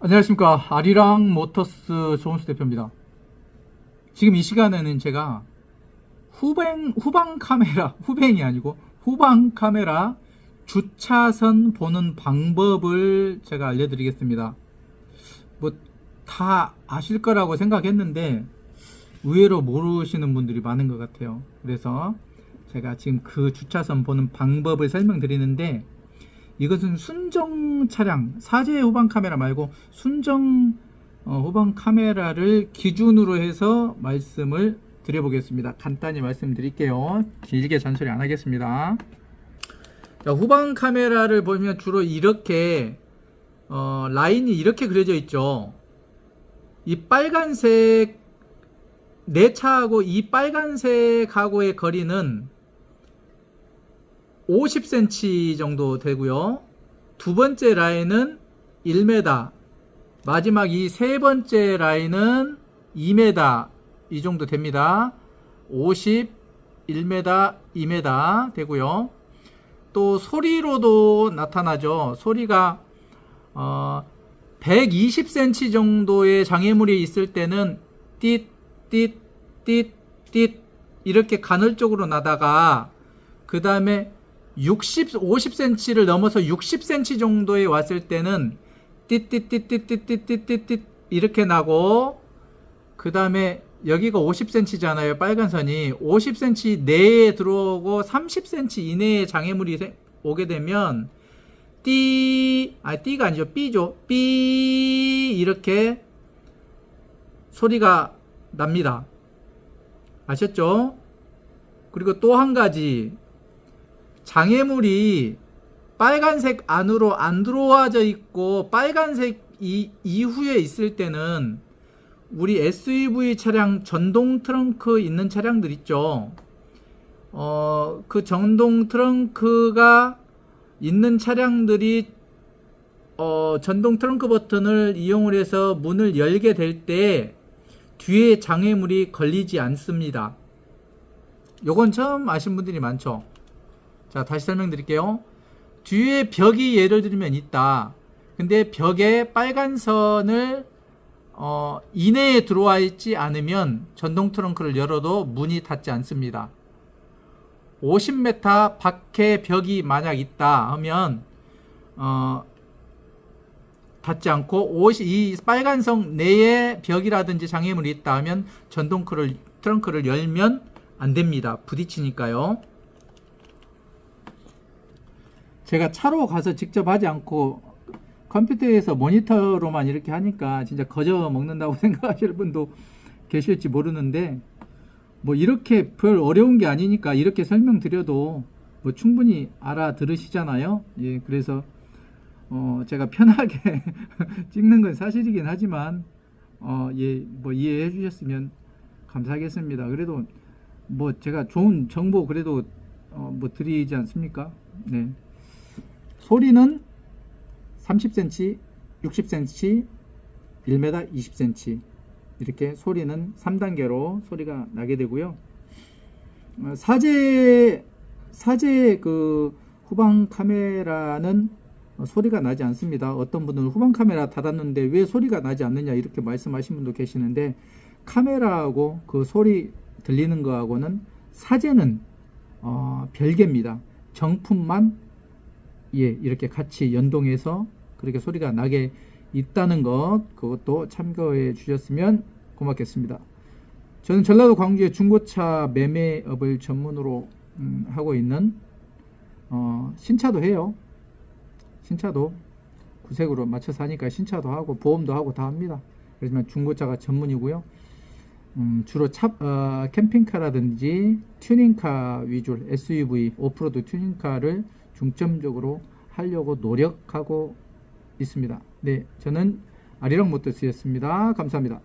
안녕하십니까 아리랑 모터스 조은수 대표입니다. 지금 이 시간에는 제가 후방 후방 카메라 후방이 아니고 후방 카메라 주차선 보는 방법을 제가 알려드리겠습니다. 뭐 다 아실 거라고 생각했는데 의외로 모르시는 분들이 많은 것 같아요. 그래서 제가 지금 그 주차선 보는 방법을 설명드리는데 이것은 순정 차량, 사제 후방 카메라 말고 순정 어, 후방 카메라를 기준으로 해서 말씀을 드려보겠습니다. 간단히 말씀드릴게요. 길게 잔소리 안 하겠습니다. 자, 후방 카메라를 보면 주로 이렇게 어, 라인이 이렇게 그려져 있죠. 이 빨간색 내 차하고 이 빨간색하고의 거리는 50cm 정도 되고요. 두 번째 라인은 1m, 마지막 이 세 번째 라인은 2m 이 정도 됩니다. 50, 1m, 2m 되고요. 또 소리로도 나타나죠. 소리가 어, 120cm 정도의 장애물이 있을 때는 띠, 띠, 띠, 띠 이렇게 간헐적으로 나다가 그 다음에 60, 50cm를 넘어서 60cm 정도에 왔을 때는 띠띠띠띠띠띠띠띠 이렇게 나고 그 다음에 여기가 50cm잖아요 빨간 선이. 50cm 내에 들어오고 30cm 이내에 장애물이 생- 오게 되면 띠, 아 띠가 아니죠. 삐죠. 삐 이렇게 소리가 납니다. 아셨죠? 그리고 또 한 가지 장애물이 빨간색 안으로 안 들어와져 있고 빨간색 이, 이후에 있을 때는 우리 SUV 차량 전동 트렁크 있는 차량들 있죠. 어, 그 전동 트렁크가 있는 차량들이 어, 전동 트렁크 버튼을 이용을 해서 문을 열게 될 때 뒤에 장애물이 걸리지 않습니다. 요건 처음 아신 분들이 많죠. 자, 다시 설명드릴게요. 뒤에 벽이 예를 들면 있다. 근데 벽에 빨간 선을 어, 이내에 들어와 있지 않으면 전동 트렁크를 열어도 문이 닫지 않습니다. 50m 밖에 벽이 만약 있다 하면 어, 닫지 않고 50, 이 빨간 선 내에 벽이라든지 장애물이 있다 하면 전동 트렁크를, 트렁크를 열면 안 됩니다. 부딪히니까요. 제가 차로 가서 직접 하지 않고 컴퓨터에서 모니터로만 이렇게 하니까 진짜 거저 먹는다고 생각하실 분도 계실지 모르는데 뭐 이렇게 별 어려운 게 아니니까 이렇게 설명드려도 뭐 충분히 알아들으시잖아요. 예, 그래서 어 제가 편하게 찍는 건 사실이긴 하지만 어 예, 뭐 이해해 주셨으면 감사하겠습니다. 그래도 뭐 제가 좋은 정보 그래도 어 뭐 드리지 않습니까? 네. 소리는 30cm, 60cm, 1m 20cm 이렇게 소리는 3단계로 소리가 나게 되고요. 어, 사제 사제 그 후방 카메라는 어, 소리가 나지 않습니다. 어떤 분들은 후방 카메라 닫았는데 왜 소리가 나지 않느냐 이렇게 말씀하신 분도 계시는데 카메라하고 그 소리 들리는 거하고는 사제는 어, 별개입니다. 정품만 예, 이렇게 같이 연동해서 그렇게 소리가 나게 있다는 것 그것도 참고해 주셨으면 고맙겠습니다. 저는 전라도 광주의 중고차 매매업을 전문으로 음, 하고 있는 어, 신차도 해요. 신차도 구색으로 맞춰서 하니까 신차도 하고 보험도 하고 다 합니다. 그렇지만 중고차가 전문이고요. 음, 주로 차, 어, 캠핑카라든지 튜닝카 위주 SUV 오프로드 튜닝카를 중점적으로 하려고 노력하고 있습니다. 네, 저는 아리랑 모터스였습니다. 감사합니다.